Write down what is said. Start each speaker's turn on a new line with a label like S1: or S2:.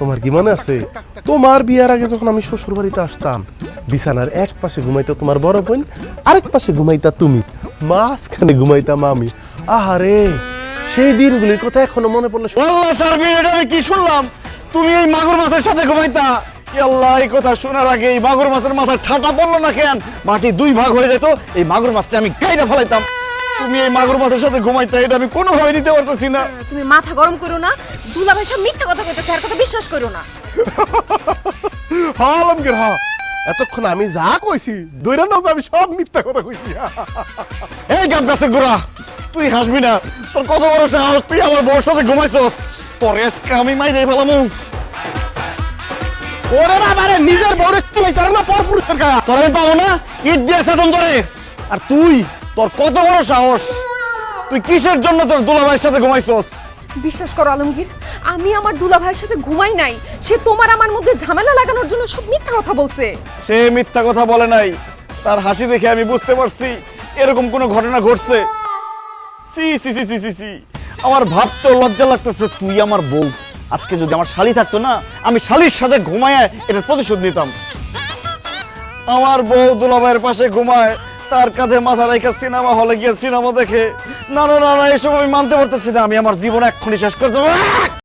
S1: তোমার কি মনে আছে? তোমার বিয়ার আগে যখন আমি শ্বশুর বাড়িতে আসতাম, বিছানার এক পাশে ঘুমাইতো তোমার বড় বোন, আরেক পাশে ঘুমাইতা তুমি। মাঝখানে ঘুমাইতাম আমি। আহারে, সেই দিনগুলির কথা এখনও মনে পড়লে
S2: এটা আমি কি শুনলাম? তুমি এই মাগুর মাছের সাথে ঘুমাইতা? আল্লাহ, এই কথা শোনার আগে এই মাগুর মাছের মাথায় ঠাটা পড়ল না কেন? মাটি দুই ভাগ হয়ে যেত, এই মাগুর মাছটা আমি কাইটা ফেলাইতাম। তুমি এই মাগুর মাছের সাথে ঘুমাইতা এটা আমি কোনোভাবে নিতে পারতেছি না।
S3: তুমি মাথা গরম করো না দুলাভাই সব মিথ্যা কথা কইতেছে আর কথা বিশ্বাস করো না।
S1: হ্যাঁ আলমগীর হ্যাঁ এতক্ষণ আমি যা কইছি দৈরা না আমি সব মিথ্যা কথা কইছি।
S2: এই গাম গাছের গোড়া তুই হাসবি না। তোর কত বড় সাহস তুই আমার বউর সাথে ঘুমাইছস। তোর এসকে আমি মাইরে ফেলামু।
S1: ওরে বাবা রে নিজের বউরে তুই তার না পর পুরুষের
S2: তোর আমি পাবো না ইট দিয়ে সেতন ধরে। আর তুই তোর কত বড় সাহস? তুই কিসের জন্য তোর দুলাভাইয়ের সাথে ঘুমাইছস?
S3: বিশ্বাস করো আলমগীর আমি আমার দুলাভাইয়ের সাথে ঘুমাই নাই। সে তোমার আমার মধ্যে ঝামেলা লাগানোর জন্য সব মিথ্যা কথা বলছে।
S2: সে মিথ্যা কথা বলে নাই। তার হাসি দেখে আমি বুঝতে পারছি এরকম কোনো ঘটনা ঘটছে। সি সি সি সি সি সি। আমার ভাবতেও লজ্জা লাগতেছে তুই আমার বউ। আজকে যদি আমার শালি থাকতো না আমি শালির সাথে ঘুমায় এটার প্রতিশোধ নিতাম। আমার বউ দুলাভাইয়ের পাশে ঘুমায় তার কাঁধে মাথা রেখে সিনেমা হলে গিয়ে সিনেমা দেখে না না না না, এসব আমি মানতে পারতেছি না আমি আমার জীবন এক্ষুনি শেষ করে দেবো আহ!